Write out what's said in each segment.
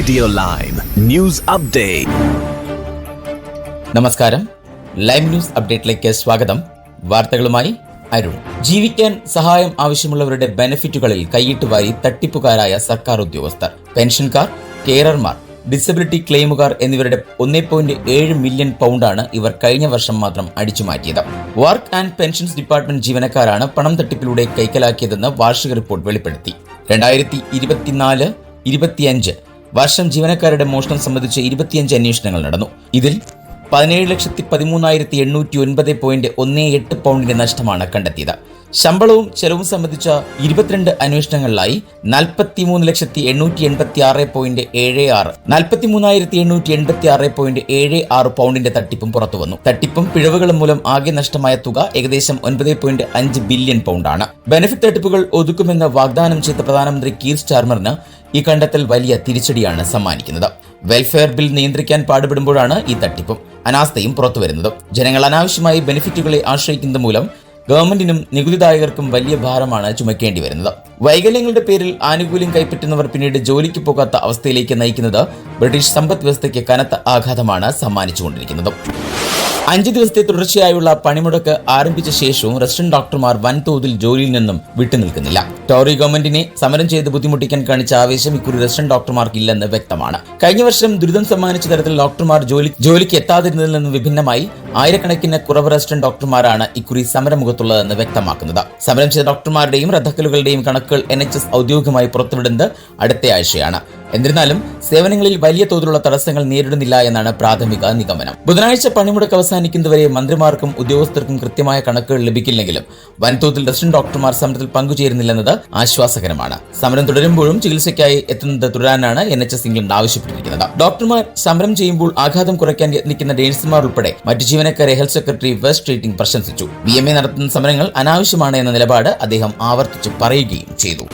Radio lime news update നമസ്കാരം. Live news അപ്ഡേറ്റിലേക്ക് സ്വാഗതം. വാർത്തകളുമായി അരുൺ. ജീവിക്കാൻ സഹായം ആവശ്യമുള്ളവരുടെ ബെനിഫിറ്റുകളിൽ കൈയിട്ട് വാരി തട്ടിപ്പുകാരായ സർക്കാർ ഉദ്യോഗസ്ഥർ. പെൻഷൻകാർ കെയറർമാർ ഡിസബിലിറ്റി ക്ലെയിമുകാർ എന്നിവരുടെ ഒന്നേ പോയിന്റ് ഏഴ് മില്യൺ പൗണ്ടാണ് ഇവർ കഴിഞ്ഞ വർഷം മാത്രം അടിച്ചു മാറ്റിയത്. വർക്ക് ആൻഡ് പെൻഷൻസ് ഡിപ്പാർട്ട്മെന്റ് ജീവനക്കാരാണ് പണം തട്ടിപ്പിലൂടെ കൈക്കലാക്കിയതെന്ന് വാർഷിക റിപ്പോർട്ട് വെളിപ്പെടുത്തി. രണ്ടായിരത്തി ഇരുപത്തിനാല് ഇരുപത്തിയഞ്ച് വർഷം ജീവനക്കാരുടെ മോഷണം സംബന്ധിച്ച് ഇരുപത്തിയഞ്ച് അന്വേഷണങ്ങൾ നടന്നു. ഇതിൽ പതിനേഴ് ലക്ഷത്തി പതിമൂന്നായിരത്തി എണ്ണൂറ്റി ഒൻപത് പോയിന്റ് ഒന്ന് എട്ട് പൗണ്ടിന്റെ നഷ്ടമാണ് കണ്ടെത്തിയത്. ശമ്പളവും ചെലവും സംബന്ധിച്ച ഇരുപത്തിരണ്ട് അന്വേഷണങ്ങളിലായി നാൽപ്പത്തിമൂന്ന് ലക്ഷത്തി എണ്ണൂറ്റി എൺപത്തി ആറ് പോയിന്റ് ഏഴ് ആറ് നാൽപ്പത്തി മൂന്നായിരത്തി എണ്ണൂറ്റി എൺപത്തി ആറ് പോയിന്റ് ഏഴ് ആറ് പൗണ്ടിന്റെ തട്ടിപ്പും പുറത്തുവന്നു. തട്ടിപ്പും പിഴവുകളും മൂലം ആകെ നഷ്ടമായ തുക ഏകദേശം ഒൻപത് പോയിന്റ് അഞ്ച് ബില്യൺ പൗണ്ടാണ്. ബെനിഫിറ്റ് തട്ടിപ്പുകൾ ഒതുക്കുമെന്ന് വാഗ്ദാനം ചെയ്ത പ്രധാനമന്ത്രി കീർ സ്റ്റാർമറിന് ഈ കണ്ടെത്തൽ വലിയ തിരിച്ചടിയാണ് സമ്മാനിക്കുന്നത്. വെൽഫെയർ ബിൽ നിയന്ത്രിക്കാൻ പാടുപെടുമ്പോഴാണ് ഈ തട്ടിപ്പും അനാസ്ഥയും പുറത്തുവരുന്നത്. ജനങ്ങൾ അനാവശ്യമായി ബെനിഫിറ്റുകളെ ആശ്രയിക്കുന്നത് മൂലം ഗവൺമെന്റിനും നികുതിദായകർക്കും വലിയ ഭാരമാണ് ചുമക്കേണ്ടി വരുന്നത്. വൈകല്യങ്ങളുടെ പേരിൽ ആനുകൂല്യം കൈപ്പറ്റുന്നവർ പിന്നീട് ജോലിക്ക് പോകാത്ത അവസ്ഥയിലേക്ക് നയിക്കുന്നത് ബ്രിട്ടീഷ് സമ്പദ് വ്യവസ്ഥയ്ക്ക് കനത്ത ആഘാതമാണ് സമ്മാനിച്ചുകൊണ്ടിരിക്കുന്നത്. അഞ്ച് ദിവസത്തെ തുടർച്ചയായുള്ള പണിമുടക്ക് ആരംഭിച്ച ശേഷവും റഷ്യൻ ഡോക്ടർമാർ വൻതോതിൽ ജോലിയിൽ നിന്നും വിട്ടുനിൽക്കുന്നില്ല. ടോറി ഗവൺമെന്റിനെ സമരം ചെയ്ത് ബുദ്ധിമുട്ടിക്കാൻ കാണിച്ച ആവേശം ഇക്കുറി റഷ്യൻ ഡോക്ടർമാർക്ക് ഇല്ലെന്ന് വ്യക്തമാണ്. കഴിഞ്ഞ വർഷം ദുരിതം സമ്മാനിച്ച തരത്തിൽ ഡോക്ടർമാർ ജോലി ജോലിക്ക് എത്താതിരുന്നതിൽ നിന്നും വിഭിന്നമായി ആയിരക്കണക്കിന് കുറവ് റെസിഡന്റ് ഡോക്ടർമാരാണ് ഇക്കുറി സമരമുഖത്തുള്ളതെന്ന് വ്യക്തമാക്കുന്നത്. സമരം ചെയ്ത ഡോക്ടർമാരുടെയും റദ്ദക്കലുകളുടെയും കണക്കുകൾ എൻ എച്ച് എസ് ഔദ്യോഗികമായി പുറത്തുവിടുന്നത് അടുത്ത ആഴ്ചയാണ്. എന്നിരുന്നാലും സേവനങ്ങളിൽ വലിയ തോതിലുള്ള തടസ്സങ്ങൾ നേരിടുന്നില്ല എന്നാണ് പ്രാഥമിക നിഗമനം. ബുധനാഴ്ച പണിമുടക്ക് അവസാനിക്കുന്നതുവരെ മന്ത്രിമാർക്കും ഉദ്യോഗസ്ഥർക്കും കൃത്യമായ കണക്കുകൾ ലഭിക്കില്ലെങ്കിലും വൻതോതിൽ റെസിഡന്റ് ഡോക്ടർമാർ സമരത്തിൽ പങ്കുചേരുന്നില്ലെന്നത് ആശ്വാസകരമാണ്. സമരം തുടരുമ്പോഴും ചികിത്സയ്ക്കായി എത്തുന്നത് തുടരാനാണ് എൻ എച്ച് എസ് ഇംഗ്ലണ്ട് ആവശ്യപ്പെട്ടിരിക്കുന്നത്. ഡോക്ടർമാർ സമരം ചെയ്യുമ്പോൾ ആഘാതം കുറയ്ക്കാൻ യത്നിക്കുന്ന നേഴ്സുമാർ ഉൾപ്പെടെ മറ്റു ജീവനക്കാരെ ഹെൽത്ത് സെക്രട്ടറി വെസ്റ്റ് ട്രീറ്റിംഗ് പ്രശംസിച്ചു. ബി നടത്തുന്ന സമരങ്ങൾ അനാവശ്യമാണ് എന്ന നിലപാട് അദ്ദേഹം ആവർത്തിച്ച് പറയുകയും ചെയ്തു.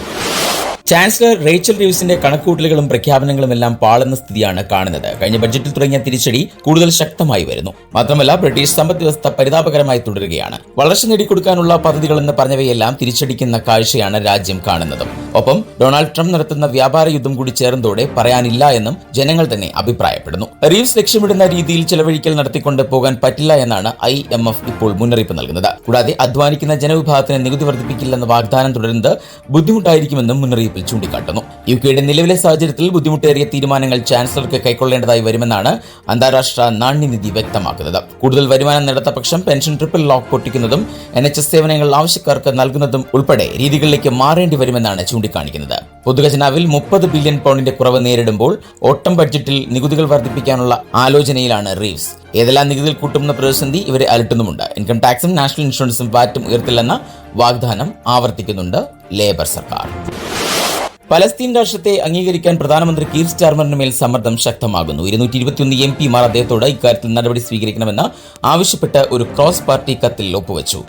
ചാൻസലർ റേച്ചൽ റീവ്സിന്റെ കണക്കൂട്ടലുകളും പ്രഖ്യാപനങ്ങളും എല്ലാം പാളുന്ന സ്ഥിതിയാണ് കാണുന്നത്. കഴിഞ്ഞ ബജറ്റിൽ തുടങ്ങിയ തിരിച്ചടി കൂടുതൽ ശക്തമായി വരുന്നു. മാത്രമല്ല ബ്രിട്ടീഷ് സമ്പദ് വ്യവസ്ഥ പരിതാപകരമായി തുടരുകയാണ്. വളർച്ച നേടിക്കൊടുക്കാനുള്ള പദ്ധതികൾ എന്ന് പറഞ്ഞവയെല്ലാം തിരിച്ചടിക്കുന്ന കാഴ്ചയാണ് രാജ്യം കാണുന്നത്. ഒപ്പം ഡൊണാൾഡ് ട്രംപ് നടത്തുന്ന വ്യാപാര യുദ്ധം കൂടി ചേർന്നതോടെ പറയാനില്ല എന്നും ജനങ്ങൾ തന്നെ അഭിപ്രായപ്പെടുന്നു. റീവ്സ് ലക്ഷ്യമിടുന്ന രീതിയിൽ ചെലവഴിക്കൽ നടത്തിക്കൊണ്ട് പോകാൻ പറ്റില്ല എന്നാണ് ഐ എം എഫ് ഇപ്പോൾ മുന്നറിയിപ്പ് നൽകുന്നത്. കൂടാതെ അധ്വാനിക്കുന്ന ജനവിഭാഗത്തിന് നികുതി വർദ്ധിപ്പിക്കില്ലെന്ന വാഗ്ദാനം തുടരുന്നത് ബുദ്ധിമുട്ടായിരിക്കുമെന്നും മുന്നറിയിപ്പിൽ ചൂണ്ടിക്കാട്ടുന്നു. യു കെയുടെ നിലവിലെ സാഹചര്യത്തിൽ ബുദ്ധിമുട്ടേറിയ തീരുമാനങ്ങൾ ചാൻസലർക്ക് കൈക്കൊള്ളേണ്ടതായി വരുമെന്നാണ് അന്താരാഷ്ട്ര നാണ്യനിധി വ്യക്തമാക്കുന്നത്. കൂടുതൽ വരുമാനം നേടാത്ത പക്ഷം പെൻഷൻ ട്രിപ്പിൾ ലോക്ക് പൊട്ടിക്കുന്നതും എൻ എച്ച് എസ് സേവനങ്ങൾ ആവശ്യക്കാർക്ക് നൽകുന്നതും ഉൾപ്പെടെ രീതികളിലേക്ക് മാറേണ്ടി വരുമെന്നാണ് ചൂണ്ടിക്കാണിക്കുന്നത്. പൊതുഖജനാവിൽ മുപ്പത് ബില്യൺ പൗണ്ടിന്റെ കുറവ് നേരിടുമ്പോൾ ഓട്ടം ബഡ്ജറ്റിൽ നികുതികൾ വർദ്ധിപ്പിക്കാനുള്ള ആലോചനയിലാണ് റീവ്സ്. ഏതെല്ലാം നികുതിയിൽ കൂട്ടുമെന്ന പ്രതിസന്ധി ഇവരെ അലട്ടുന്നുമുണ്ട്. ഇൻകം ടാക്സും നാഷണൽ ഇൻഷുറൻസും വാറ്റും ഉയർത്തില്ലെന്ന വാഗ്ദാനം ആവർത്തിക്കുന്നുണ്ട് ലേബർ സർക്കാർ. പലസ്തീൻ രാഷ്ട്രത്തെ അംഗീകരിക്കാൻ പ്രധാനമന്ത്രി കീർ സ്റ്റാർമറിന് മേൽ സമ്മർദ്ദം ശക്തമാകുന്നു. ഇരുന്നൂറ്റി ഇരുപത്തിയൊന്ന് എം പിമാർ അദ്ദേഹത്തോട് ഇക്കാര്യത്തിൽ നടപടി സ്വീകരിക്കണമെന്ന് ആവശ്യപ്പെട്ട് ഒരു ക്രോസ് പാർട്ടി കത്തിൽ ഒപ്പുവച്ചു.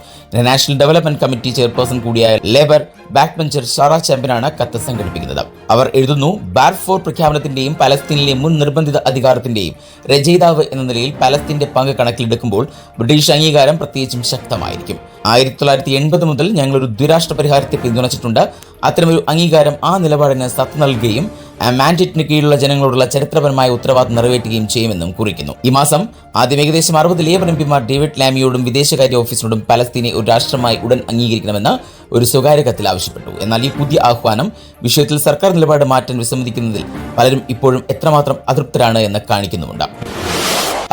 നാഷണൽ ഡെവലപ്മെന്റ് കമ്മിറ്റി ചെയർപേഴ്സൺ കൂടിയായ ലേബർ ബാക്ക് ബെഞ്ചർ ഷാറ ചാമ്പ്യനാണ് കത്ത് സംഘടിപ്പിക്കുന്നത്. അവർ എഴുതുന്നു ബാർഫോർ പ്രഖ്യാപനത്തിന്റെയും പലസ്തീനിലെ മുൻ നിർബന്ധിത അധികാരത്തിന്റെയും രചയിതാവ് എന്ന നിലയിൽ പലസ്തീന്റെ പങ്ക് കണക്കിലെടുക്കുമ്പോൾ ബ്രിട്ടീഷ് അംഗീകാരം പ്രത്യേകിച്ചും ശക്തമായിരിക്കും. ആയിരത്തി തൊള്ളായിരത്തി എൺപത് മുതൽ ഞങ്ങളൊരു ദ്വിരാഷ്ട്ര പരിഹാരത്തെ പിന്തുണച്ചിട്ടുണ്ട്. അത്തരമൊരു അംഗീകാരം ആ നിലപാടിന് സത്ത് നൽകുകയും മാൻഡേറ്റിന് കീഴിലുള്ള ജനങ്ങളോടുള്ള ചരിത്രപരമായ ഉത്തരവാദിത്തം നിറവേറ്റുകയും ചെയ്യുമെന്നും കുറിക്കുന്നു. ഈ മാസം ആദ്യം ഏകദേശം അറുപത് ലേബർ എം പിമാർ ഡേവിഡ് ലാമിയോടും വിദേശകാര്യ ഓഫീസിനോടും പലസ്തീനെ ഒരു രാഷ്ട്രമായി ഉടൻ അംഗീകരിക്കണമെന്ന് ഒരു സ്വകാര്യ കത്തിൽ ആവശ്യപ്പെട്ടു. എന്നാൽ ഈ പുതിയ ആഹ്വാനം വിഷയത്തിൽ സർക്കാർ നിലപാട് മാറ്റാൻ വിസമ്മതിക്കുന്നതിൽ പലരും ഇപ്പോഴും എത്രമാത്രം അതൃപ്തരാണ് എന്ന് കാണിക്കുന്നുമുണ്ട്.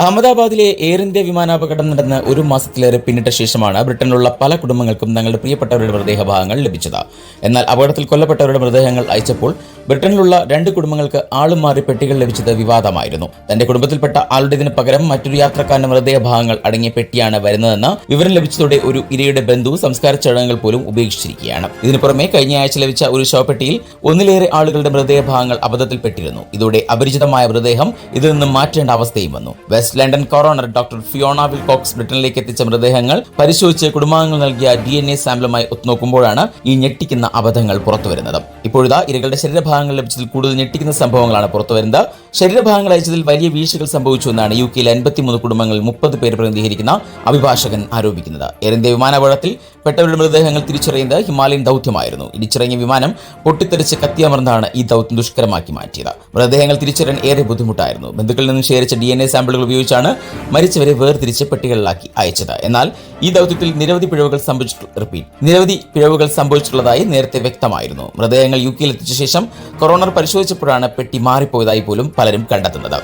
അഹമ്മദാബാദിലെ എയർ ഇന്ത്യ വിമാനാപകടം നടന്ന് ഒരു മാസത്തിലേറെ പിന്നിട്ട ശേഷമാണ് ബ്രിട്ടനിലുള്ള പല കുടുംബങ്ങൾക്കും തങ്ങളുടെ പ്രിയപ്പെട്ടവരുടെ മൃതദേഹഭാഗങ്ങൾ ലഭിച്ചത്. എന്നാൽ അപകടത്തിൽ കൊല്ലപ്പെട്ടവരുടെ മൃതദേഹങ്ങൾ അയച്ചപ്പോൾ ബ്രിട്ടനിലുള്ള രണ്ട് കുടുംബങ്ങൾക്ക് ആളും മാറി പെട്ടികൾ ലഭിച്ചത് വിവാദമായിരുന്നു. തന്റെ കുടുംബത്തിൽപ്പെട്ട ആളുടേതിന് പകരം മറ്റൊരു യാത്രക്കാരന്റെ മൃതദേഹഭാഗങ്ങൾ അടങ്ങിയ പെട്ടിയാണ് വരുന്നതെന്ന് വിവരം ലഭിച്ചതോടെ ഒരു ഇരയുടെ ബന്ധു സംസ്കാര ചടങ്ങുകൾ പോലും ഉപേക്ഷിച്ചിരിക്കുകയാണ്. ഇതിനു പുറമെ കഴിഞ്ഞ ആഴ്ച ലഭിച്ച ഒരു ശവപ്പെട്ടിയിൽ ഒന്നിലേറെ ആളുകളുടെ മൃതദേഹഭാഗങ്ങൾ അബദ്ധത്തിൽപ്പെട്ടിരുന്നു. ഇതോടെ അപരിചിതമായ മൃതദേഹം ഇതിൽ നിന്നും മാറ്റേണ്ട അവസ്ഥയും വന്നു. West London coroner doctor Fiona Wilcox ബ്രിട്ടനിലേക്ക് എത്തിച്ച മൃതദേഹങ്ങൾ പരിശോധിച്ച് കുടുംബാംഗങ്ങൾ നൽകിയ ഡി എൻ എ സാമ്പിളുമായി ഒത്തുനോക്കുമ്പോഴാണ് ഈ ഞെട്ടിക്കുന്ന അബദ്ധങ്ങൾ പുറത്തുവരുന്നത്. ഇപ്പോഴിതാ ഇരകളുടെ ശരീരഭാഗങ്ങൾ ലഭിച്ചതിൽ കൂടുതൽ ഞെട്ടിക്കുന്ന സംഭവങ്ങളാണ് പുറത്തുവരുന്നത്. ശരീരഭാഗങ്ങൾ അയച്ചതിൽ വലിയ വീഴ്ചകൾ സംഭവിച്ചു എന്നാണ് യു കെയിലെ അൻപത്തിമൂന്ന് കുടുംബങ്ങൾ മുപ്പത് പേര് പ്രതിനിധീകരിക്കുന്ന അഭിഭാഷകൻ ആരോപിക്കുന്നത്. എയർ ഇന്ത്യ വിമാനാപകടത്തിൽ പെട്ടവരുടെ മൃതദേഹങ്ങൾ തിരിച്ചറിയുന്നത് ഹിമാലയൻ ദൗത്യമായിരുന്നു. ഇടിച്ചിറങ്ങിയ വിമാനം പൊട്ടിത്തെറിച്ച് കത്തിയമർന്നാണ് ഈ ദൗത്യം ദുഷ്കരമാക്കി മാറ്റിയത്. മൃതദേഹങ്ങൾ തിരിച്ചറിയാൻ ഏറെ ബുദ്ധിമുട്ടായിരുന്നു. ബന്ധുക്കളിൽ നിന്നും ശേഖരിച്ച ഡി എൻ എ സാമ്പിളുകൾ ഉപയോഗിച്ചാണ് മരിച്ചവരെ വേർതിരിച്ച് പെട്ടികളിലാക്കി അയച്ചത്. എന്നാൽ ഈ ദൗത്യത്തിൽ നിരവധി പിഴവുകൾ സംഭവിച്ചിട്ടു റിപ്പീറ്റ്. നിരവധി പിഴവുകൾ സംഭവിച്ചിട്ടുള്ളതായി നേരത്തെ വ്യക്തമായിരുന്നു. മൃതദേഹങ്ങൾ യു കെയിൽ എത്തിച്ച ശേഷം കൊറോണർ പരിശോധിച്ചപ്പോഴാണ് പെട്ടി മാറിപ്പോയതായി പോലും പലരും കണ്ടെത്തുന്നത്.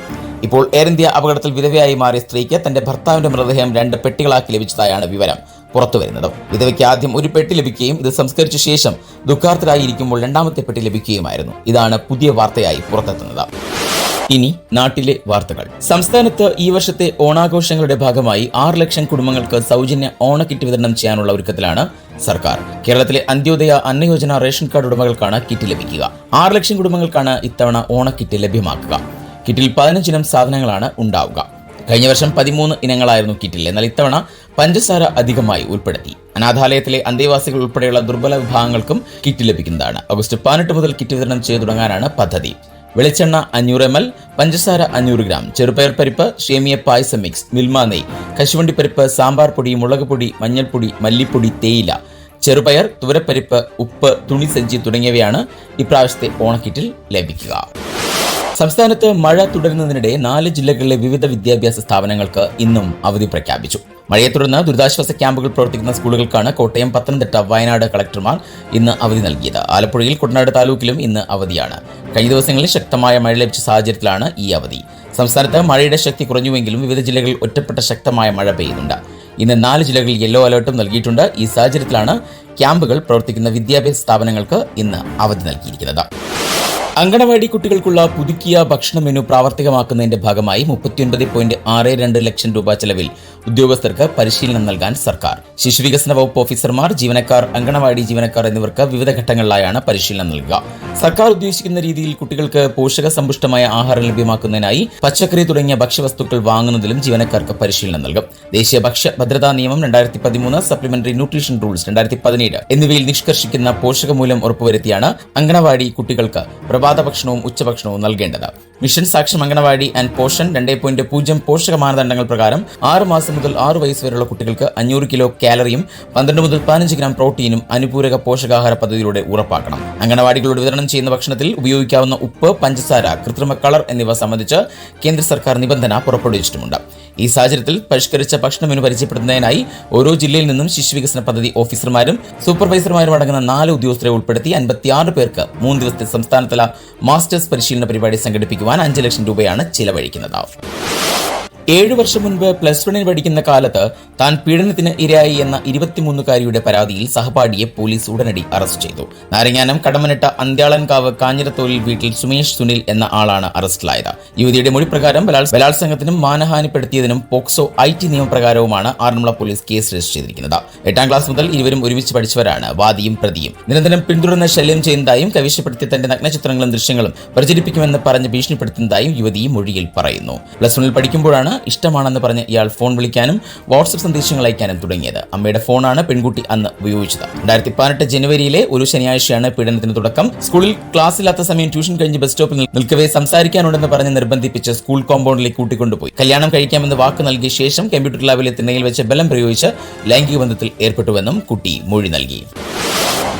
ഇപ്പോൾ എയർ ഇന്ത്യ അപകടത്തിൽ വിധവയായി മാറിയ സ്ത്രീക്ക് തന്റെ ഭർത്താവിന്റെ മൃതദേഹം രണ്ട് പെട്ടികളാക്കി ലഭിച്ചതായാണ് വിവരം പുറത്തുവരുന്നത് വിധവയ്ക്ക് ആദ്യം ഒരു പെട്ടി ലഭിക്കുകയും ഇത് സംസ്കരിച്ച ശേഷം ദുഃഖാർത്ഥരായിരിക്കുമ്പോൾ രണ്ടാമത്തെ പെട്ടി ലഭിക്കുകയുമായിരുന്നു. ഇതാണ് പുതിയ വാർത്തയായി പുറത്തെത്തുന്നത്. ഇനി നാട്ടിലെ വാർത്തകൾ. സംസ്ഥാനത്ത് ഈ വർഷത്തെ ഓണാഘോഷങ്ങളുടെ ഭാഗമായി ആറ് ലക്ഷം കുടുംബങ്ങൾക്ക് സൗജന്യ ഓണക്കിറ്റ് വിതരണം ചെയ്യാനുള്ള ഒരുക്കത്തിലാണ് സർക്കാർ. കേരളത്തിലെ അന്ത്യോദയ അന്നയോജന റേഷൻ കാർഡ് ഉടമകൾക്കാണ് കിറ്റ് ലഭിക്കുക. ആറ് ലക്ഷം കുടുംബങ്ങൾക്കാണ് ഇത്തവണ ഓണക്കിറ്റ് ലഭ്യമാക്കുക. കിറ്റിൽ പതിനഞ്ചിനം സാധനങ്ങളാണ് ഉണ്ടാവുക. കഴിഞ്ഞ വർഷം പതിമൂന്ന് ഇനങ്ങളായിരുന്നു കിറ്റിൽ. എന്നാൽ ഇത്തവണ പഞ്ചസാര അധികമായി ഉൾപ്പെടുത്തി. അനാഥാലയത്തിലെ അന്തേവാസികൾ ഉൾപ്പെടെയുള്ള ദുർബല വിഭാഗങ്ങൾക്കും കിറ്റ് ലഭിക്കുന്നതാണ്. ഓഗസ്റ്റ് പതിനെട്ട് മുതൽ കിറ്റ് വിതരണം ചെയ്തു തുടങ്ങാനാണ് പദ്ധതി. വെളിച്ചെണ്ണ അഞ്ഞൂറ് എം എൽ പഞ്ചസാര അഞ്ഞൂറ് ഗ്രാം ചെറുപയർ പരിപ്പ് ഷേമിയ പായസം മിക്സ് മിൽമ നെയ് കശുവണ്ടി പരിപ്പ് സാമ്പാർ പൊടി മുളക് പൊടി മഞ്ഞൾപ്പൊടി മല്ലിപ്പൊടി തേയില ചെറുപയർ തുവരപ്പരിപ്പ് ഉപ്പ് തുണി സഞ്ചി തുടങ്ങിയവയാണ് ഇപ്രാവശ്യത്തെ ഓണക്കിറ്റിൽ ലഭിക്കുക. സംസ്ഥാനത്ത് മഴ തുടരുന്നതിനിടെ നാല് ജില്ലകളിലെ വിവിധ വിദ്യാഭ്യാസ സ്ഥാപനങ്ങൾക്ക് ഇന്നും അവധി പ്രഖ്യാപിച്ചു. മഴയെ തുടർന്ന് ദുരിതാശ്വാസ ക്യാമ്പുകൾ പ്രവർത്തിക്കുന്ന സ്കൂളുകൾക്കാണ് കോട്ടയം പത്തനംതിട്ട വയനാട് കളക്ടർമാർ ഇന്ന് അവധി നൽകിയത്. ആലപ്പുഴയിൽ കുട്ടനാട് താലൂക്കിലും ഇന്ന് അവധിയാണ്. കഴിഞ്ഞ ദിവസങ്ങളിൽ ശക്തമായ മഴ ലഭിച്ച സാഹചര്യത്തിലാണ് ഈ അവധി. സംസ്ഥാനത്ത് മഴയുടെ ശക്തി കുറഞ്ഞുവെങ്കിലും വിവിധ ജില്ലകളിൽ ഒറ്റപ്പെട്ട ശക്തമായ മഴ പെയ്യുന്നുണ്ട്. ഇന്ന് നാല് ജില്ലകളിൽ യെല്ലോ അലേർട്ടും നൽകിയിട്ടുണ്ട്. ഈ സാഹചര്യത്തിലാണ് ക്യാമ്പുകൾ പ്രവർത്തിക്കുന്ന വിദ്യാഭ്യാസ സ്ഥാപനങ്ങൾക്ക് ഇന്ന് അവധി നൽകിയിരിക്കുന്നത്. അങ്കണവാടി കുട്ടികൾക്കുള്ള പുതുക്കിയ ഭക്ഷണ മെനു പ്രാവർത്തികമാക്കുന്നതിന്റെ ഭാഗമായി മുപ്പത്തിയൊൻപത് പോയിന്റ് ആറ് രണ്ട് ലക്ഷം രൂപ ചെലവിൽ ഉദ്യോഗസ്ഥർക്ക് പരിശീലനം നൽകാൻ സർക്കാർ. ശിശുവികസന വകുപ്പ് ഓഫീസർമാർ ജീവനക്കാർ അങ്കണവാടി ജീവനക്കാർ എന്നിവർക്ക് വിവിധ ഘട്ടങ്ങളിലായാണ് പരിശീലനം നൽകുക. സർക്കാർ ഉദ്ദേശിക്കുന്ന രീതിയിൽ കുട്ടികൾക്ക് പോഷക സമ്പുഷ്ടമായ ആഹാരം ലഭ്യമാക്കുന്നതിനായി പച്ചക്കറി തുടങ്ങിയ ഭക്ഷ്യവസ്തുക്കൾ വാങ്ങുന്നതിലും ജീവനക്കാർക്ക് പരിശീലനം നൽകും. ദേശീയ ഭക്ഷ്യ ഭദ്രതാ നിയമം രണ്ടായിരത്തി പതിമൂന്ന് സപ്ലിമെന്ററി ന്യൂട്രീഷൻ റൂൾസ് രണ്ടായിരത്തി പതിനേഴ് എന്നിവയിൽ നിഷ്കർഷിക്കുന്ന പോഷകമൂലം ഉറപ്പുവരുത്തിയാണ് അങ്കണവാടി കുട്ടികൾക്ക് പ്രഭാത ഭക്ഷണവും ഉച്ചഭക്ഷണവും നൽകേണ്ടത്. മിഷൻ സാക്ഷ്യം അംഗനവാടി ആൻഡ് പോഷൻ രണ്ടേ പോയിന്റ് പൂജ്യം പോഷക മാനദണ്ഡങ്ങൾ പ്രകാരം ആറ് മാസം മുതൽ ആറ് വയസ്സ് വരെയുള്ള കുട്ടികൾക്ക് അഞ്ഞൂറ് കിലോ കാലറിയും പന്ത്രണ്ട് മുതൽ പതിനഞ്ച് ഗ്രാം പ്രോട്ടീനും അനുപൂരക പോഷകാഹാര പദ്ധതിയിലൂടെ ഉറപ്പാക്കണം. അംഗനവാടികളോട് വിതരണം ചെയ്യുന്ന ഭക്ഷണത്തിൽ ഉപയോഗിക്കാവുന്ന ഉപ്പ് പഞ്ചസാര കൃത്രിമ കളർ എന്നിവ സംബന്ധിച്ച് കേന്ദ്ര സർക്കാർ നിബന്ധന പുറപ്പെടുവിച്ചിട്ടുമുണ്ട്. ഈ സാഹചര്യത്തിൽ പരിഷ്കരിച്ച ഭക്ഷണ മെനു പരിചയപ്പെടുത്തുന്നതിനായി ഓരോ ജില്ലയിൽ നിന്നും ശിശു വികസന പദ്ധതി ഓഫീസർമാരും സൂപ്പർവൈസർമാരും അടങ്ങുന്ന നാല് ഉദ്യോഗസ്ഥരെ ഉൾപ്പെടുത്തി അൻപത്തിയാറ് പേർക്ക് മൂന്ന് ദിവസത്തെ സംസ്ഥാനതല മാസ്റ്റേഴ്സ് പരിശീലന പരിപാടി സംഘടിപ്പിക്കുവാൻ അഞ്ച് ലക്ഷം രൂപയാണ് ചിലവഴിക്കുന്നത്. ഏഴു വർഷം മുൻപ് പ്ലസ് വണ്ണിൽ പഠിക്കുന്ന കാലത്ത് താൻ പീഡനത്തിന് ഇരയായി എന്ന ഇരുപത്തിമൂന്നുകാരിയുടെ പരാതിയിൽ സഹപാഠിയെ പോലീസ് ഉടനടി അറസ്റ്റ് ചെയ്തു. നാരങ്ങാനം കടമനിട്ട അന്ത്യാളൻകാവ് കാഞ്ഞിരത്തോലിൽ വീട്ടിൽ സുമേഷ് സുനിൽ എന്ന ആളാണ് അറസ്റ്റിലായത്. യുവതിയുടെ മൊഴി പ്രകാരം ബലാത്സ- ബലാത്സംഗത്തിനും മാനഹാനിപ്പെടുത്തിയതിനും പോക്സോ ഐ ടി നിയമപ്രകാരവുമാണ് ആറന്മുള പോലീസ് കേസ് രജിസ്റ്റർ ചെയ്തിരിക്കുന്നത്. എട്ടാം ക്ലാസ് മുതൽ ഇരുവരും ഒരുമിച്ച് പഠിച്ചവരാണ് വാദിയും പ്രതിയും. നിരന്തരം പിന്തുടർന്ന് ശല്യം ചെയ്യുന്നതായും കവിശപ്പെടുത്തിയ തന്റെ നഗ്നചിത്രങ്ങളും ദൃശ്യങ്ങളും പ്രചരിപ്പിക്കുമെന്ന് പറഞ്ഞ് ഭീഷണിപ്പെടുത്തുന്നതായും യുവതി മൊഴിയിൽ പറയുന്നു. പ്ലസ് വണ്ണിൽ പഠിക്കുമ്പോഴാണ് ഇഷ്ടമാണെന്ന് പറഞ്ഞ് ഇയാൾ ഫോൺ വിളിക്കാനും വാട്സപ്പ് സന്ദേശങ്ങൾ അയക്കാനും തുടങ്ങിയത്. അമ്മയുടെ ഫോണാണ് പെൺകുട്ടി അന്ന് ഉപയോഗിച്ചത്. രണ്ടായിരത്തി പതിനെട്ട് ജനുവരിയിലെ ഒരു ശനിയാഴ്ചയാണ് പീഡനത്തിന് തുടക്കം. സ്കൂളിൽ ക്ലാസ് ഇല്ലാത്ത സമയം ട്യൂഷൻ കഴിഞ്ഞ് ബസ് സ്റ്റോപ്പിൽ നിൽക്കവേ സംസാരിക്കാനുണ്ടെന്ന് പറഞ്ഞ് നിർബന്ധിപ്പിച്ച് സ്കൂൾ കോമ്പൗണ്ടിലേക്ക് കൂട്ടിക്കൊണ്ടുപോയി. കല്യാണം കഴിക്കാമെന്ന് വാക്ക് നൽകിയ ശേഷം കമ്പ്യൂട്ടർ ലാബിലെ തിണ്ണയിൽ വെച്ച് ബലം പ്രയോഗിച്ച് ലൈംഗിക ബന്ധത്തിൽ ഏർപ്പെട്ടുവെന്നും കുട്ടി മൊഴി നൽകി.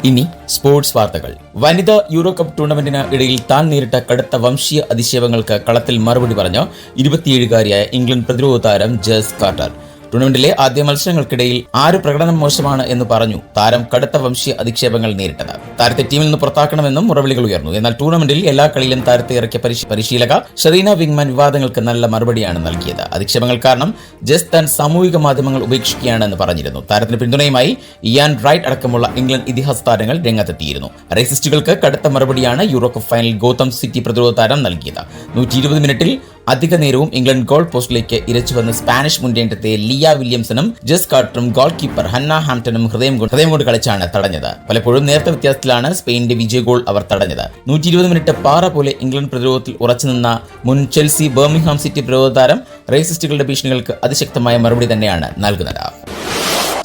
ഇനി സ്പോർട്സ് വാർത്തകൾ. വനിതാ യൂറോ കപ്പ് ടൂർണമെന്റിന് ഇടയിൽ താൻ നേരിട്ട കടുത്ത വംശീയ അതിശയങ്ങൾക്ക് കളത്തിൽ മറുപടി പറഞ്ഞ ഇരുപത്തിയേഴുകാരിയായ ഇംഗ്ലണ്ട് പ്രതിരോധ താരം ജസ് കാർട്ടർ. ടൂർണമെന്റിലെ ആദ്യ മത്സരങ്ങൾക്കിടയിൽ ആര് പ്രകടനം മോശമാണ് എന്ന് പറഞ്ഞു താരം കടുത്ത വംശീയ അധിക്ഷേപങ്ങൾ നേരിട്ടത്. താരത്തെ ടീമിൽ നിന്ന് പുറത്താക്കണമെന്നും മുറവിളികൾ ഉയർന്നു. എന്നാൽ ടൂർണമെന്റിൽ എല്ലാ കളിയിലും താരത്തെ ഇറക്കിയ പരിശീലക ഷെറീന വിങ്മാൻ വിവാദങ്ങൾക്ക് നല്ല മറുപടിയാണ് നൽകിയത്. അധിക്ഷേപങ്ങൾ കാരണം ജസ് താൻ സാമൂഹിക മാധ്യമങ്ങൾ ഉപേക്ഷിക്കുകയാണെന്ന് പറഞ്ഞിരുന്നു. താരത്തിന് പിന്തുണയുമായി ഇയാൻ റൈറ്റ് അടക്കമുള്ള ഇംഗ്ലണ്ട് ഇതിഹാസ താരങ്ങൾ രംഗത്തെത്തിയിരുന്നു. റേസിസ്റ്റുകൾക്ക് കടുത്ത മറുപടിയാണ് Euro cup final Gotham city പ്രതിരോധ താരം നൽകിയത്. നൂറ്റി മിനിറ്റിൽ അധിക നേരവും ഇംഗ്ലണ്ട് ഗോൾ പോസ്റ്റിലേക്ക് ഇരച്ചു വന്ന സ്പാനിഷ് മുന്നേറ്റത്തെ ലിയ വില്യംസണും ജസ് കാർട്ടറും ഗോൾ കീപ്പർ ഹന്ന ഹാംപ്ടണും ഹൃദയം കൊണ്ട് ഹൃദയം കൊണ്ട് കളിച്ചാണ് തടഞ്ഞത്. പലപ്പോഴും നേരത്തെ വ്യത്യാസത്തിലാണ് സ്പെയിനിന്റെ വിജയ ഗോൾ അവർ തടഞ്ഞത്. നൂറ്റി ഇരുപത് മിനിറ്റ് പാറ പോലെ ഇംഗ്ലണ്ട് പ്രതിരോധത്തിൽ ഉറച്ചുനിന്ന മുൻ ചെൽസി ബർമിംഗ്ഹാം സിറ്റി പ്രതിരോധ താരം റേസിസ്റ്റുകളുടെ ഭീഷണികൾക്ക് അതിശക്തമായ മറുപടി തന്നെയാണ് നൽകുന്നത്.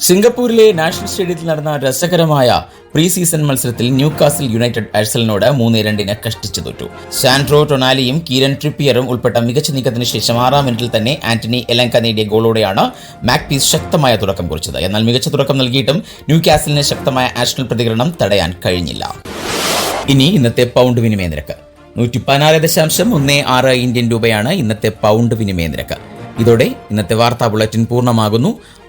സിംഗപ്പൂരിലെ നാഷണൽ സ്റ്റേഡിയത്തിൽ നടന്ന രസകരമായ പ്രീ സീസൺ മത്സരത്തിൽ ന്യൂകാസിൽ യുണൈറ്റഡ് അഴ്സലിനോട് മൂന്ന് രണ്ടിന് കഷ്ടിച്ചു തോറ്റു സാൻഡ്രോ ടൊണാലിയും കീരൻ ട്രിപ്പിയറും ഉൾപ്പെട്ട മികച്ച നീക്കത്തിന് ശേഷം ആറാം മിനിറ്റിൽ തന്നെ ആന്റണി എലങ്ക നേടിയ ഗോളോടെയാണ് മാക്പീസ് ശക്തമായ തുടക്കം കുറിച്ചത്. എന്നാൽ മികച്ച തുടക്കം നൽകിയിട്ടും ന്യൂകാസിലിന് ശക്തമായ ആഷണൽ പ്രതികരണം തടയാൻ കഴിഞ്ഞില്ല. ഇനി ഇന്നത്തെ പൗണ്ട് വിനിമയ നിരക്ക്. നൂറ്റി പതിനാറ് ദശാംശം ഒന്ന് ആറ് ഇന്ത്യൻ രൂപയാണ് ഇന്നത്തെ പൗണ്ട് വിനിമയ നിരക്ക്. ഇതോടെ ഇന്നത്തെ വാർത്താ ബുള്ളറ്റിൻ പൂർണമാകുന്നു.